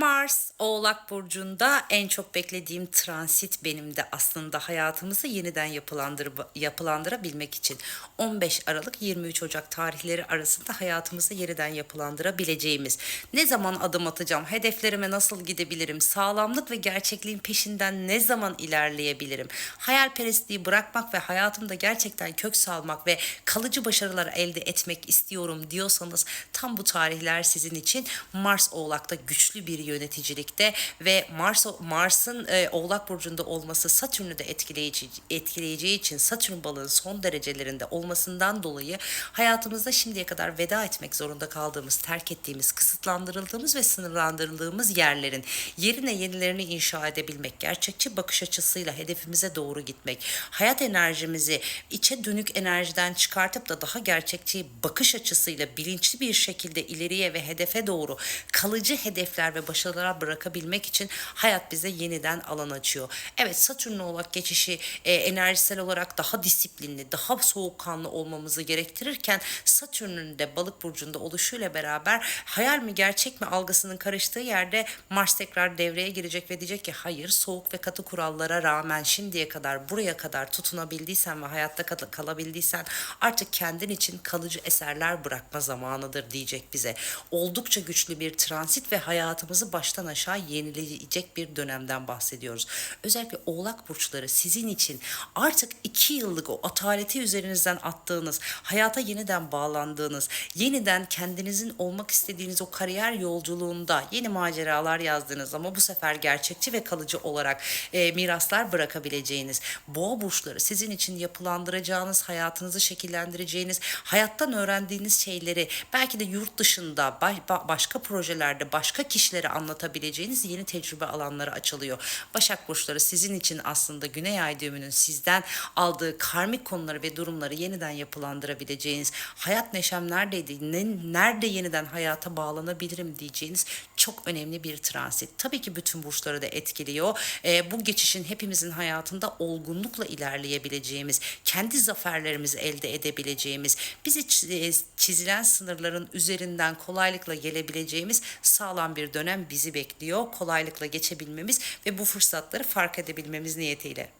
Mars Oğlak Burcu'nda en çok beklediğim transit benim de aslında hayatımızı yeniden yapılandır, yapılandırabilmek için. 15 Aralık 23 Ocak tarihleri arasında hayatımızı yeniden yapılandırabileceğimiz. Ne zaman adım atacağım, hedeflerime nasıl gidebilirim, sağlamlık ve gerçekliğin peşinden ne zaman ilerleyebilirim, hayalperestliği bırakmak ve hayatımda gerçekten kök salmak ve kalıcı başarılar elde etmek istiyorum diyorsanız tam bu tarihler sizin için. Mars Oğlak'ta güçlü bir yöneticilikte ve Mars Mars'ın e, Oğlak burcunda olması Satürn'ü de etkileyici etkileyeceği için Satürn balığın son derecelerinde olmasından dolayı hayatımızda şimdiye kadar veda etmek zorunda kaldığımız, terk ettiğimiz, kısıtlandırıldığımız ve sınırlandırıldığımız yerlerin yerine yenilerini inşa edebilmek, gerçekçi bakış açısıyla hedefimize doğru gitmek, hayat enerjimizi içe dönük enerjiden çıkartıp da daha gerçekçi bakış açısıyla bilinçli bir şekilde ileriye ve hedefe doğru kalıcı hedefler ve başarılara bırakabilmek için hayat bize yeniden alan açıyor. Evet Satürn olarak geçişi e, enerjisel olarak daha disiplinli, daha soğukkanlı olmamızı gerektirirken Satürn'ün de balık burcunda oluşuyla beraber hayal mi gerçek mi algısının karıştığı yerde Mars tekrar devreye girecek ve diyecek ki hayır soğuk ve katı kurallara rağmen şimdiye kadar buraya kadar tutunabildiysen ve hayatta kal- kalabildiysen artık kendin için kalıcı eserler bırakma zamanıdır diyecek bize. Oldukça güçlü bir transit ve hayatımızı baştan aşağı yenileyecek bir dönemden bahsediyoruz. Özellikle oğlak burçları sizin için artık iki yıllık o ataleti üzerinizden attığınız, hayata yeniden bağlandığınız, yeniden kendinizin olmak istediğiniz o kariyer yolculuğunda yeni maceralar yazdığınız ama bu sefer gerçekçi ve kalıcı olarak e, miraslar bırakabileceğiniz boğa burçları sizin için yapılandıracağınız, hayatınızı şekillendireceğiniz, hayattan öğrendiğiniz şeyleri belki de yurt dışında baş- ba- başka projelerde başka kişilere anlatabileceğiniz yeni tecrübe alanları açılıyor. Başak burçları sizin için aslında Güney Ay düğümünün sizden aldığı karmik konuları ve durumları yeniden yapılandırabileceğiniz, hayat neşem neredeydi, ne, nerede yeniden hayata bağlanabilirim diyeceğiniz çok önemli bir transit. Tabii ki bütün burçları da etkiliyor. Ee, bu geçişin hepimizin hayatında olgunlukla ilerleyebileceğimiz, kendi zaferlerimizi elde edebileceğimiz, bizi e, çizilen sınırların üzerinden kolaylıkla gelebileceğimiz sağlam bir dönem bizi bekliyor. Kolaylıkla geçebilmemiz ve bu fırsatları fark edebilmemiz niyetiyle.